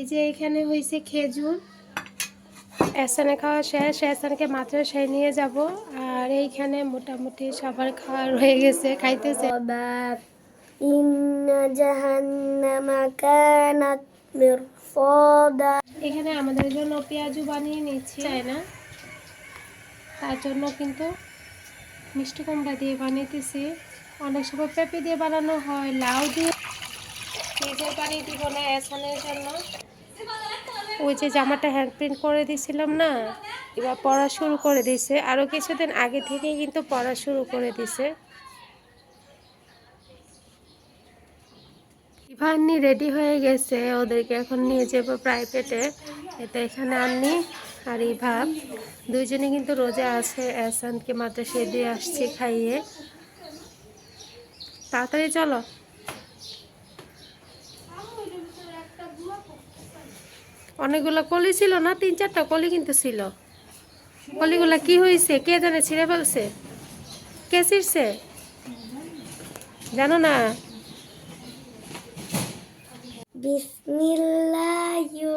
এই যে এখানে হয়েছে খেজুর। এসানে খাওয়া শেষ এসানকে সে নিয়ে যাব। আর এইখানে মোটামুটি সবার খাওয়া রয়ে গেছে খাইতেছে। এখানে আমাদের জন্য পেঁয়াজু বানিয়ে নিচ্ছি। তাই না? তার জন্য কিন্তু মিষ্টি কুমড়া দিয়ে বানিয়েছি অনেক সময় পেঁপে দিয়ে বানানো হয় লাউ দিয়ে। নিজের পানি দিব না এসানের জন্য। ওই যে জামাটা হ্যান্ড প্রিন্ট করে দিয়েছিলাম না, এবার পড়া শুরু করে দিয়েছে আরও কিছুদিন আগে থেকেই কিন্তু পড়া শুরু করে দিছে। ইভান্নি রেডি হয়ে গেছে, ওদেরকে এখন নিয়ে যাব প্রাইভেটে এটা এখানে আননি আর ইভাব দুইজনে কিন্তু রোজা আছে এসানকে মাদ্রাসায় দিয়ে আসছে খাইয়ে। তাড়াতাড়ি চলো। অনেকগুলো কলি ছিল না, তিন চারটা কলি কিন্তু ছিল। কলিগুলা কি হয়েছে কে জানে ছিঁড়ে ফেলছে? কে ছিঁড়ছে? জানো না? আলু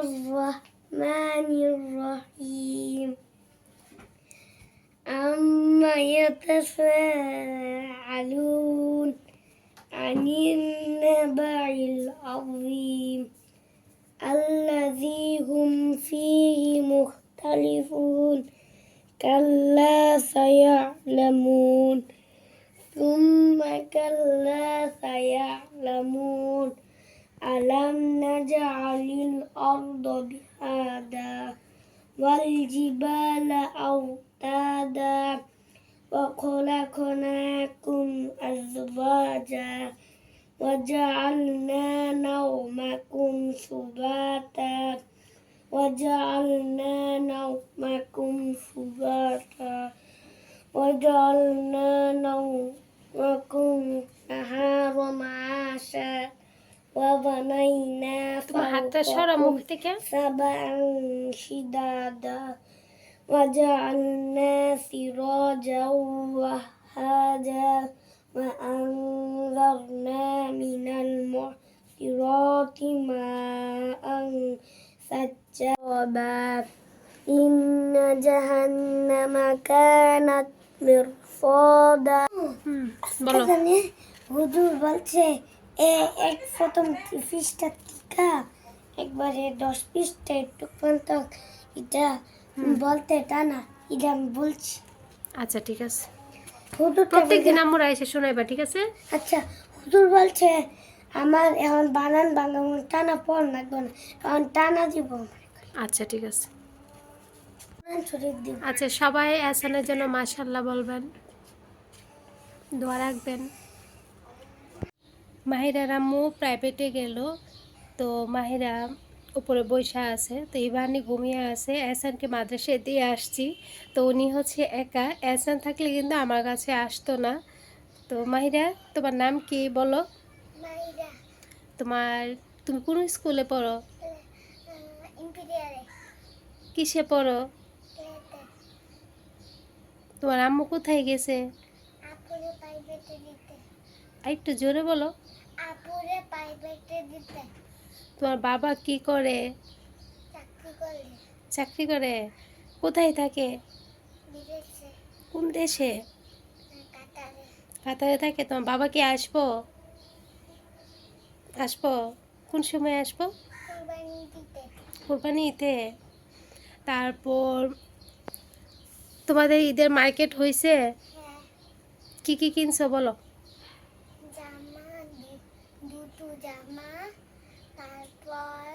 আনি রহিম। আম্মা الذي هم فيه مختلفون كلا سيعلمون. ثم كلا سيعلمون. ألم نجعل الأرض بهادا والجبال أوتادا সরা মুখ فوقكم থেকে سبعا شدادا وجعلنا سراجا وهاجا وأنذرنا من المعصرات ماء ثجابا إن جهنم كانت مرصادا হুম বলো এখানে হুজুর বলছে এ এক প্রথম পৃষ্ঠা টিকা একবারে দশ পিসটা একটু পর্যন্ত এটা বলতে টানা এটা আমি বলছি। আচ্ছা ঠিক আছে। প্রত্যেক দিন আমরা এসে শোনাইবা ঠিক আছে? আচ্ছা হুজুর বলছে আমার এখন বানান বানান টানা পড় লাগবে না এখন টানা দিব আচ্ছা ঠিক আছে। আচ্ছা সবাই এসানের জন্য মাশাল্লাহ বলবেন দোয়া রাখবেন। মাহিরা রাম্মু প্রাইভেটে গেল তো মাহিরা উপরে বৈশা আছে তো ইভানি ঘুমিয়ে আছে। এসানকে মাদ্রাসায় দিয়ে আসছি। তো উনি হচ্ছে একা। এসান থাকলে কিন্তু আমার কাছে আসতো না। তো মাহিরা তোমার নাম কি বলো? তোমার তুমি কোন স্কুলে পড়ো? কিসে পড়ো? তোমার আম্মু কোথায় গেছে? একটু জোরে বলো। আপুরে প্রাইভেটে দিতে। তোমার বাবা কি করে? চাকরি করে। কোথায় থাকে? কোন দেশে? কাতারে। থাকে। তোমার বাবা কি আসব? আসব? কোন সময় আসব? কোরবানি কোরবানিতে। তারপর তোমাদের ঈদের মার্কেট হয়েছে হ্যাঁ। কি কি কিনছো বলো জামা দু- দুটো জামা তারপর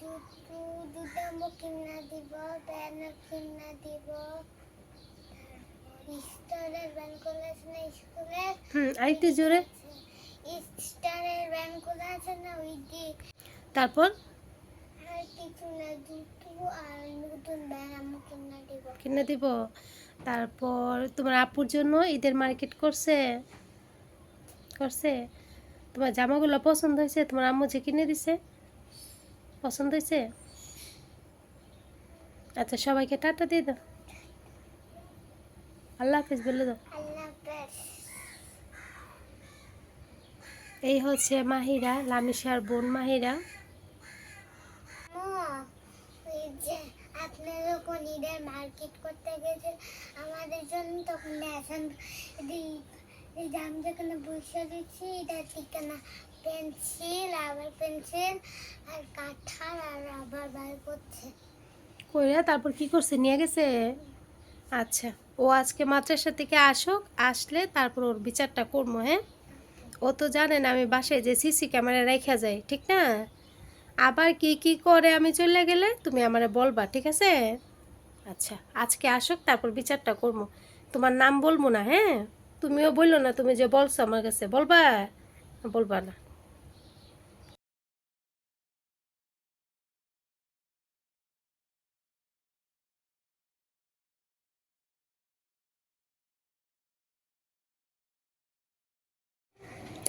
জুতো দুটো মো কিনা দিব প্যান্ট কিনা দিব। স্টারের ব্যাংকগুলো আছে না স্কুলে? হুম আর একটু জোরে স্টারের ব্যাংকগুলো আছে না ওই দিয়ে তারপর? আর কিছু না জুতো আর নতুন ব্যাগ আমি কিনা দিব। কিনে দিব। তারপর তোমার আপুর জন্য ঈদের মার্কেট করছে। করছে। তোমার জামাগুলো পছন্দ হয়েছে? তোমার আম্মু যে কিনে দিছে? পছন্দ হয়েছে? আচ্ছা সবাইকে টাটা দিয়ে দাও। আল্লাহ হাফিজ বলে দাও। এই হচ্ছে মাহিরা লামিশার বোন মাহিরা। ঈদের মার্কেট করতে গেছেন আমাদের জন্য তখন এখন আমি যেখানে বসে দিচ্ছি ঠিকানা পেন্সিল আবার পেন্সিল আর কাঠার আর আবার বার করছে। কইরা তারপর কি করছে? নিয়ে গেছে? আচ্ছা ও আজকে মাদ্রাসা থেকে আসুক, আসলে তারপর ওর বিচারটা করব হ্যাঁ? ও তো জানে না আমি বাসায় যে সিসি ক্যামেরা রেখা যায়, ঠিক না? আবার কি কি করে আমি চলে গেলে? তুমি আমারে বলবা, ঠিক আছে? আচ্ছা আজকে আসুক, তারপর বিচারটা করব। তোমার নাম বলব না হ্যাঁ? তুমিও বলল না তুমি যে বলছো আমার কাছে, বলবা? বলবা না।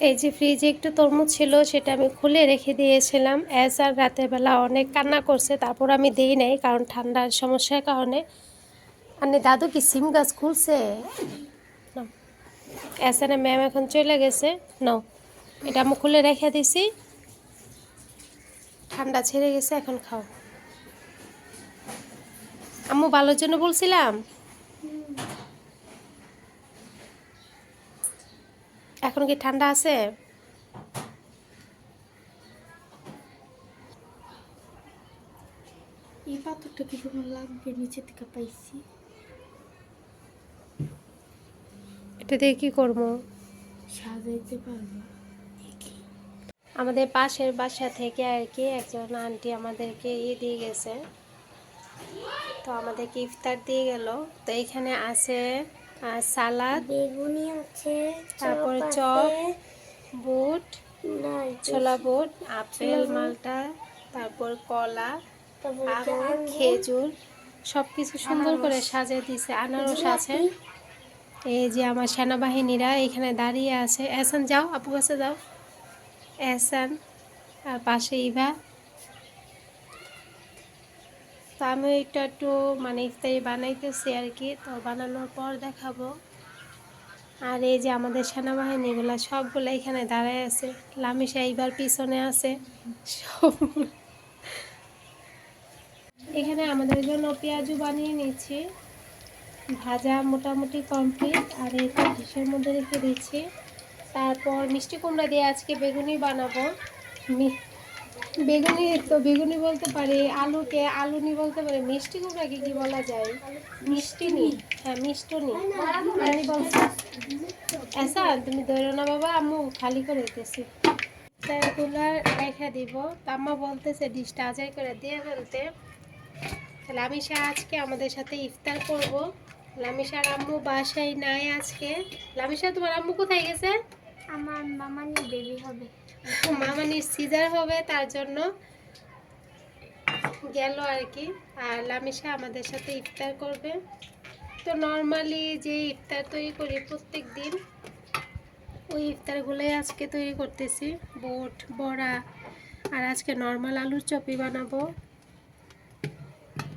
এই যে ফ্রিজে একটু তরমুজ ছিল, সেটা আমি খুলে রেখে দিয়েছিলাম। অ্যাজ আর রাতের বেলা অনেক কান্না করছে, তারপর আমি দিই নাই, কারণ ঠান্ডার সমস্যার কারণে। মানে দাদু কি সিম গাছ খুলছে? এসানে ম্যাম এখন চলে গেছে। নাও এটা আমি খুলে রেখে দিছি। ঠান্ডা ছেড়ে গেছে, এখন খাও। আম্মু, ভালোর জন্য বলছিলাম? এখন কি ঠান্ডা আছে? এই পাথরটা কি কোনো লাগবে নিচে থেকে পাইছি। এটা দিয়ে কি করব? সাজাইতে পারব। আমাদের পাশের বাসা থেকে আর কি একজন আন্টি আমাদেরকে ই দিয়ে গেছে। তো আমাদেরকে ইফতার দিয়ে গেল। তো এখানে আছে আহ, সালাদ বেগুনি আছে তারপর চপ, বুট ছোলা বুট আপেল মালটা তারপর কলা তারপর খেজুর সব কিছু সুন্দর করে সাজিয়ে দিছে। আনারস আছে। এই যে আমার সেনাবাহিনীরা এখানে দাঁড়িয়ে আছে। এসান যাও আপু কাছে যাও। এসান আর পাশে ইভা। তো আমি একটু একটু মানে ইফতারি বানাইতেছি আর কি। তো বানানোর পর দেখাবো। আর এই যে আমাদের সেনাবাহিনীগুলো সবগুলো এখানে দাঁড়ায় আছে। লামিশা এইবার পিছনে আছে। সবগুলো এখানে আমাদের জন্য পেঁয়াজু বানিয়ে নিচ্ছি ভাজা মোটামুটি কমপ্লিট। আর তো ডিশের মধ্যে রেখে দিচ্ছি তারপর মিষ্টি কুমড়া দিয়ে আজকে বেগুনি বানাবো। বেগুনি তো বেগুনি বলতে পারি, আলুকে আলুনি বলতে পারি, মিষ্টি কুমড়াকে কি বলা যায়? মিষ্টি নি হ্যাঁ মিষ্টনি। আমি বলছি আচ্ছা তুমি ধরো না বাবা, আম্মু খালি করে দিতেছি। এগুলো রেখে দিব। তো আম্মা বলতেছে, ডিশটা আজাই করে দিয়ে ফেলতে লামিশা আজকে আমাদের সাথে ইফতার করব। লামিশার আম্মু বাসায় নাই আজকে। লামিশা, তোমার আম্মু কোথায় গেছে? আমার মামানি বেবি হবে। মামানির সিজার হবে, তার জন্য গেল আর কি। আর লামিশা আমাদের সাথে ইফতার করবে। তো নর্মালি যে ইফতার তৈরি করি প্রত্যেক দিন ওই ইফতারগুলোই আজকে তৈরি করতেছি। বুট, বড়া, আর আজকে নর্মাল আলুর চপি বানাবো।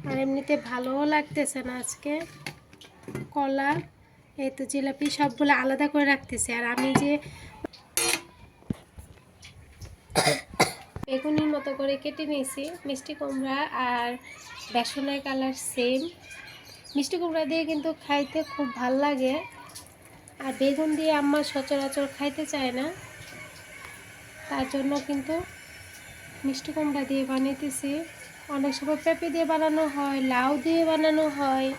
আর এমনিতে ভালোও লাগতেছে না আজকে। কলা এই তো জিলাপি সবগুলো আলাদা করে রাখতেছি। আর আমি যে বেগুনির মতো করে কেটে নিয়েছি, মিষ্টি কুমড়া আর বেসনের কালার সেম মিষ্টি কুমড়া দিয়ে কিন্তু খাইতে খুব ভালো লাগে। আর বেগুন দিয়ে আম্মা সচরাচর খাইতে চায় না। তার জন্য কিন্তু মিষ্টি কুমড়া দিয়ে বানাইতেছি। অনেক সময় পেঁপে দিয়ে বানানো হয়, লাউ দিয়ে বানানো হয়।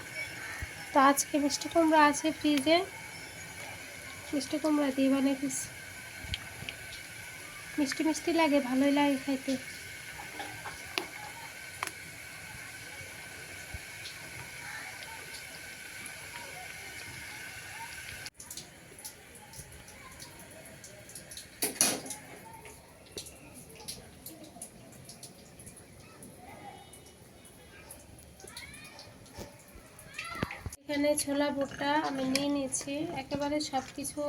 তো আজকে মিষ্টি কুমড়া আছে ফ্রিজে। মিষ্টি কুমড়া দিয়ে বানাইতেছি। মিষ্টি মিষ্টি লাগে, ভালোই লাগে খাইতে। এখানে ছোলা বুটটা আমি নিয়ে নিয়েছি। একেবারে সব কিছু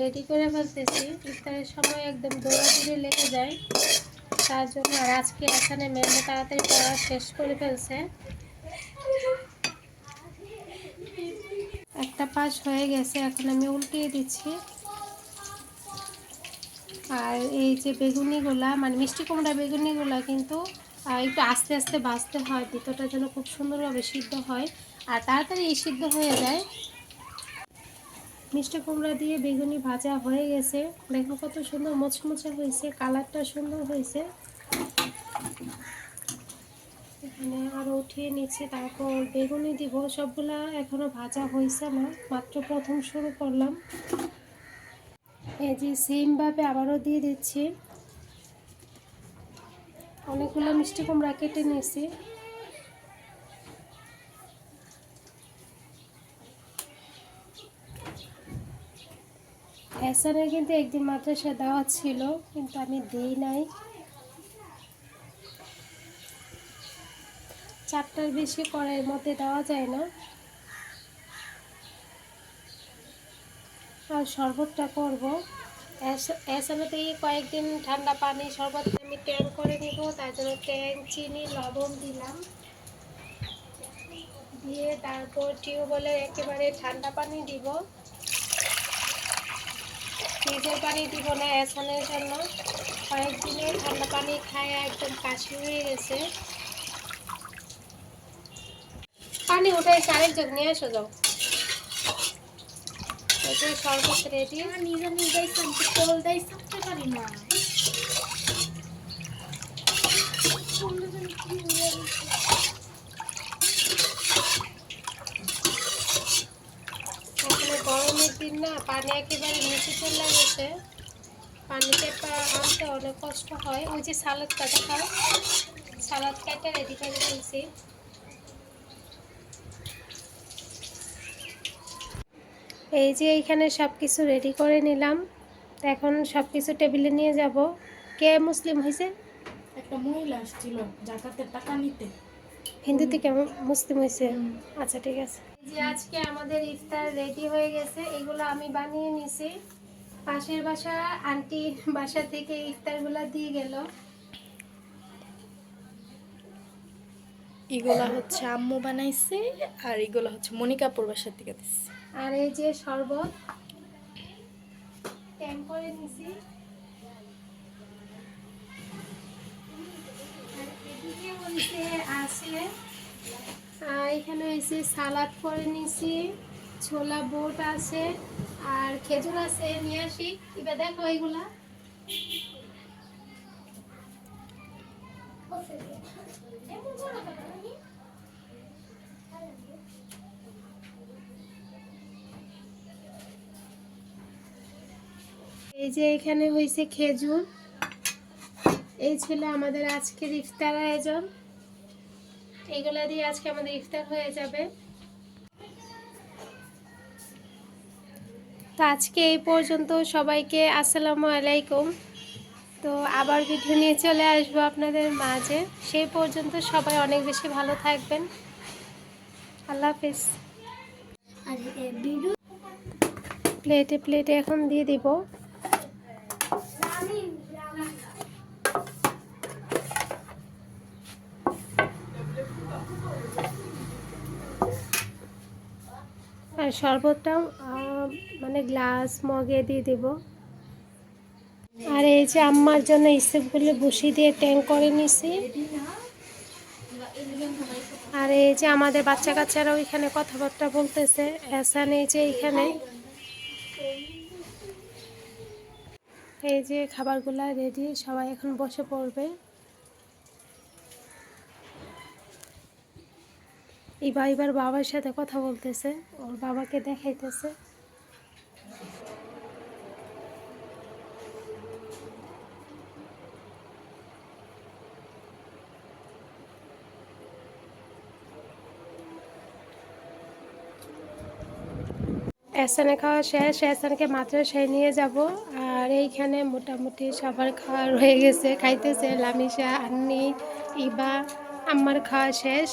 রেডি করে ফেলতেছি। ইফতারের সময় একদম দৌড়াদৌড়ি লেগে যায়। তার জন্য আর আজকে এখানে ম্যামে তাড়াতাড়ি পড়া শেষ করে ফেলছে। একটা পাশ হয়ে গেছে, এখন আমি উল্টিয়ে দিচ্ছি। আর এই যে বেগুনিগুলা মানে মিষ্টি কুমড়া বেগুনিগুলা কিন্তু একটু আস্তে আস্তে বাঁচতে হয় ভিতরটা যেন খুব সুন্দরভাবে সিদ্ধ হয়। আর তাড়াতাড়ি এই সিদ্ধ হয়ে যায়। মিষ্টি কুমড়া দিয়ে বেগুনি ভাজা হয়ে গেছে। দেখো কত সুন্দর মোচমোচে হয়েছে, কালারটা সুন্দর হয়েছে। এখানে আরও উঠিয়ে নিচ্ছি, তারপর বেগুনি দিব। সবগুলা এখনও ভাজা হয়েছে না, মাত্র প্রথম শুরু করলাম। এই যে সেমভাবে আবারও দিয়ে দিচ্ছি। অনেকগুলো মিষ্টি কুমড়া কেটে নিয়েছি। হ্যাসানের কিন্তু একদিন মাদ্রাসা দেওয়া ছিল, কিন্তু আমি দিই নাই। চারটার বেশি কড়াইয়ের মধ্যে দেওয়া যায় না। আর শরবতটা করব। এসামেতে কয়েকদিন ঠান্ডা পানি, শরবত আমি ট্যাং করে নিব, তার জন্য ট্যাং, চিনি, লবণ দিলাম। দিয়ে তারপর টিউবওয়েলের একেবারে ঠান্ডা পানি দিব। ফ্রিজের পানি দিব না এসানের জন্য। কয়েকদিনে ঠান্ডা পানি খায় একদম কাশি হয়ে গেছে। পানি উঠাই আরেক জগ নিয়ে এসো যাও। শরবত রেডি নিজে নিজেই কল দেয় থাকতে পারি না। গরমের দিন না পানি একেবারে নিচে চলে গেছে। পানিতে আনতে অনেক কষ্ট হয়। ওই যে সালাদ কাটা খাও। সালাদ কাটা রেডি করে দিয়েছি এই যে এইখানে সব কিছু রেডি করে নিলাম। এখন সব কিছু টেবিলে নিয়ে যাব। কে মুসলিম হয়েছে? একটা মহিলা আসছিল জাকাতের টাকা নিতে। হিন্দু থেকে মুসলিম হয়েছে? আচ্ছা ঠিক আছে। যে আজকে আমাদের ইফতার রেডি হয়ে গেছে। এগুলো আমি বানিয়ে নিছি। পাশের বাসা আন্টি বাসা থেকে ইফতারগুলো দিয়ে গেল। এগুলা হচ্ছে আম্মু বানাইছে, আর এগুলা হচ্ছে মনিকাপুর বাসার থেকে আর এই যে শরবত ট্যাং করে নিছি আছে, আর এখানে হয়েছে সালাদ করে নিছি। ছোলা বুট আছে, আর খেজুর আছে, নিয়ে আসি। এবার দেখো এগুলা। এই যে এখানে হয়েছে খেজুর। এই ছিল আমাদের আজকের ইফতার আয়োজন। এগুলা দিয়ে আজকে আমাদের ইফতার হয়ে যাবে। তো আজকে এই পর্যন্ত সবাইকে আসসালামু আলাইকুম। তো আবার ভিডিও নিয়ে চলে আসব আপনাদের মাঝে। সেই পর্যন্ত সবাই অনেক বেশি ভালো থাকবেন। আল্লাহ হাফিজ। প্লেটে প্লেটে এখন দিয়ে দিব। আর শরবতটাও মানে গ্লাস মগে দিয়ে দেব। আর এই যে আম্মার জন্য স্টেপগুলো বসিয়ে দিয়ে ট্যাঙ্ক করে নিছি। আর এই যে আমাদের বাচ্চা কাচ্চারাও এখানে কথাবার্তা বলতেছে এসান এই যে এখানে। এই যে খাবারগুলা রেডি সবাই এখন বসে পড়বে। ইবা এবার বাবার সাথে কথা বলতেছে, ওর বাবাকে দেখাইতেছে। এসানে খাওয়া শেষ এসানকে মাদ্রাসায় নিয়ে যাব, আর এইখানে মোটামুটি সবার খাওয়া রয়ে গেছে, খাইতেছে, লামিশা, আন্নি, ইবা, আম্মার খাওয়া শেষ।